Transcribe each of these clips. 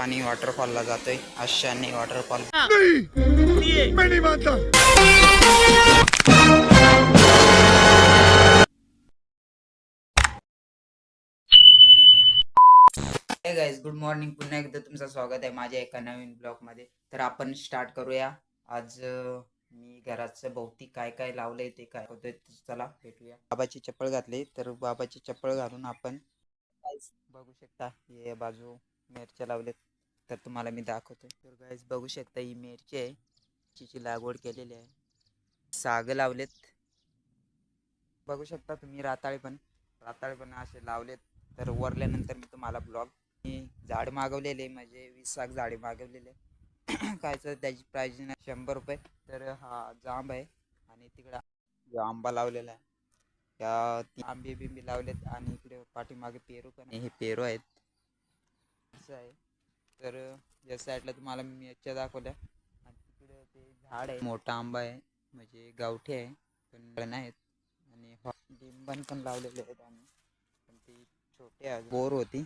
पाणी वॉटरफॉलला जातोय. आशाने waterfall hey guys good morning पुन्हा एकदा तुमचं स्वागत आहे माझ्या एका नवीन ब्लॉगमध्ये. तर आपण स्टार्ट करूया. आज मी घराचं भोवती काय काय लावलंय ते काय होतंय चला भेटूया. बाबाची चप्पल घातली तर बाबाची चप्पल घालून आपण बघू शकता हे बाजू मिरच्या लावलेत. तर तुम्हाला मी दाखवतो तर गाईज बघू शकता ही मिरची आहे. तिची लागवड केलेली आहे. साग लावलेत. बघू शकता तुम्ही राताळे पण. राताळे पण असे लावलेत. तर वरल्यानंतर मी तुम्हाला ब्लॉग मी झाड मागवलेले म्हणजे वीस साग झाडे मागवलेले काय तर त्याची प्राईज शंभर रुपये. तर हा जांब आहे. आणि तिकडं जो आंबा लावलेला आहे. त्या आंबे बिंबे लावलेत. आणि इकडे पाठीमागे पेरू पण आहे. हे पेरू आहेत. असं आहे. तर या साईडला तुम्हाला मी याच्या दाखवल्या. आणि तिकडे ते झाड आहे. मोठा आंबा आहे. म्हणजे गावठी आहे. पण आहेत आणि डिंबन पण लावलेले आहेत आम्ही. पण ती छोटे आहे. बोर होती.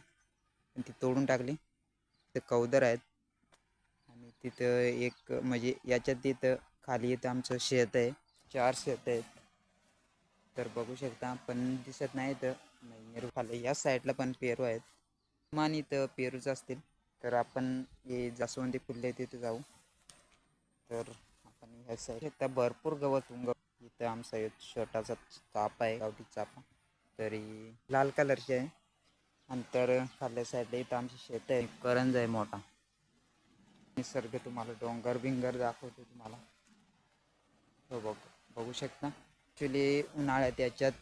पण ती तोडून टाकली. ते कौदर आहेत. आणि तिथं एक म्हणजे याच्यात तिथं खाली इथं आमचं शेत आहे. चार शेत आहेत. तर बघू शकता पण दिसत नाही तर मेरू खाली या साईडला पण पेरू आहेत. मान इथं पेरूच असतील. तर आपण हे जास्वंदी फुलले तिथे जाऊ. तर आपण ह्या साईड आता भरपूर गवत उंग. इथं आमचा एक छोटासा चापा आहे गावठी चापा. तरी लाल कलरची आहे. नंतर खाल्ल्या साईडला इथं आमचं शेत आहे. करंज आहे मोठा. निसर्ग तुम्हाला डोंगर बिंगर दाखवतो तुम्हाला. हो बघ बघू शकता. ॲक्च्युली उन्हाळ्यात याच्यात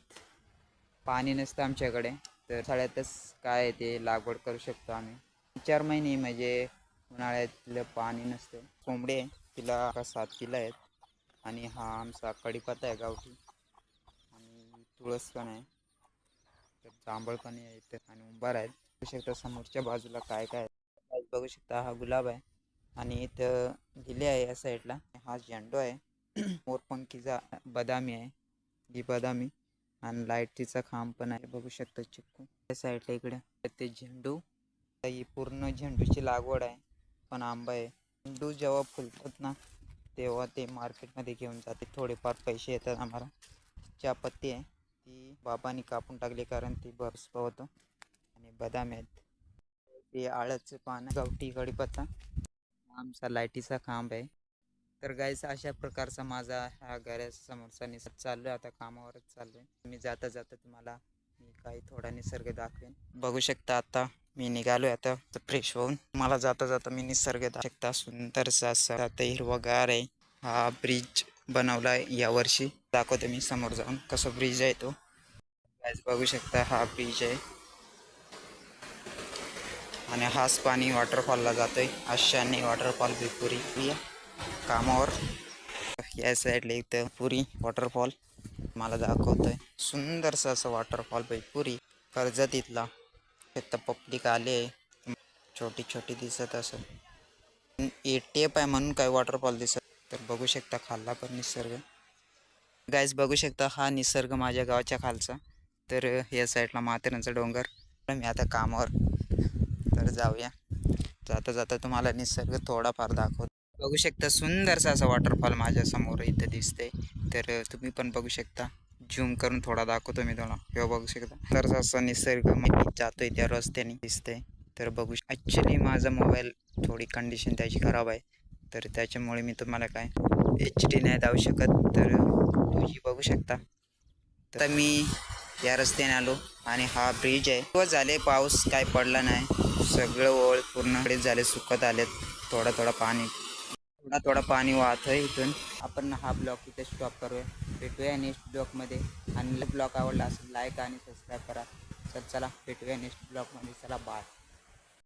पाणी नसतं आमच्याकडे. तर पावसाळ्यातच काय आहे ते लागवड करू शकतो आम्ही. चार महिने म्हणजे उन्हाळ्यातलं पाणी नसतं. कोंबडी आहे तिला सात किला आहेत. आणि हा आमचा कडीपाता आहे गावठी. आणि तुळस पण आहे. तर जांभळ पण आहे आणि उंबार आहेत. बघू शकता समोरच्या बाजूला काय काय बघू शकता हा गुलाब आहे. आणि इथं दिले आहे या साईडला. हा झेंडू आहे. मोरपंखीचा बदामी आहे. ही बदामी. आणि लाईटीचा खांब पण आहे. बघू शकता चिक्कू. त्या साईडला इकडे. ते झेंडू. ही पूर्ण झेंडूची लागवड आहे. पण आंबा आहे. झेंडू जेव्हा फुलतात ना तेव्हा ते मार्केटमध्ये घेऊन जाते. थोडेफार पैसे येतात आम्हाला. चहापत्ती आहे ती बाबांनी कापून टाकली कारण ती बर्फ होतो. आणि बदाम आहेत. ते आळ्याचं पानं गावठी कढीपत्ता. आमचा लाईटीचा खांब आहे. तर गायचा अशा प्रकारचा माझा ह्या घरासमोरचा निसर्ग चालू आहे. आता कामावरच चाललो आहे. मी जाता जाता तुम्हाला मी काही थोडा निसर्ग दाखवेन. बघू शकता आता मी निघालो आहे आता फ्रेश होऊन. मला जाता जाता मी निसर्ग शकता सुंदरसा असा आता हिरवगार आहे. हा ब्रिज बनवला या यावर्षी दाखवतो मी समोर जाऊन कसं ब्रिज आहे तो. बघू शकता हा ब्रिज आहे. आणि हाच पाणी वॉटरफॉलला जातोय. आशाने वॉटरफॉल पुरी कामावर. या साईडला इथं पुरी वॉटरफॉल मला दाखवतोय. सुंदरसं असं वॉटरफॉल पुरी. कर्जत इथला. इथं पब्लिक आले छोटी छोटी दिसत असं ए टेप आहे म्हणून काय वॉटरफॉल दिसत? तर बघू शकता खाल्ला पण निसर्ग. गायस बघू शकता हा निसर्ग माझ्या गावाच्या खालचा. तर या साईडला माथेरानचा डोंगर. मी आता कामावर. तर जाऊया. जाता जाता तुम्हाला निसर्ग थोडाफार दाखवतो. बघू शकता सुंदरसा असा वॉटरफॉल माझ्यासमोर इथं दिसते तर तुम्ही पण बघू शकता. झूम करून थोडा दाखवतो मी तुम्हाला. किंवा बघू शकता. तर असं निसर्ग मी जातोय त्या रस्त्याने दिसते तर बघू ॲक्च्युली माझा मोबाईल थोडी कंडिशन त्याची खराब आहे. तर त्याच्यामुळे मी तुम्हाला काय एच डी नाही जाऊ शकत. तर तुझी बघू शकता. तर मी या रस्त्याने आलो आणि हा ब्रिज आहे. व झाले पाऊस काय पडला नाही. सगळं ओळ पूर्ण झाले सुकत आलेत. थोडा थोडा पाणी थोडा थोडा पाणी वाहत आहे इथून. आपण हा ब्लॉक इथे स्टॉप करूया. भेटूया नेक्स्ट ब्लॉगमध्ये आणि ब्लॉग आवडला असेल लाईक आणि सबस्क्राईब करा. तर चला भेटूया नेक्स्ट ब्लॉगमध्ये चला बाय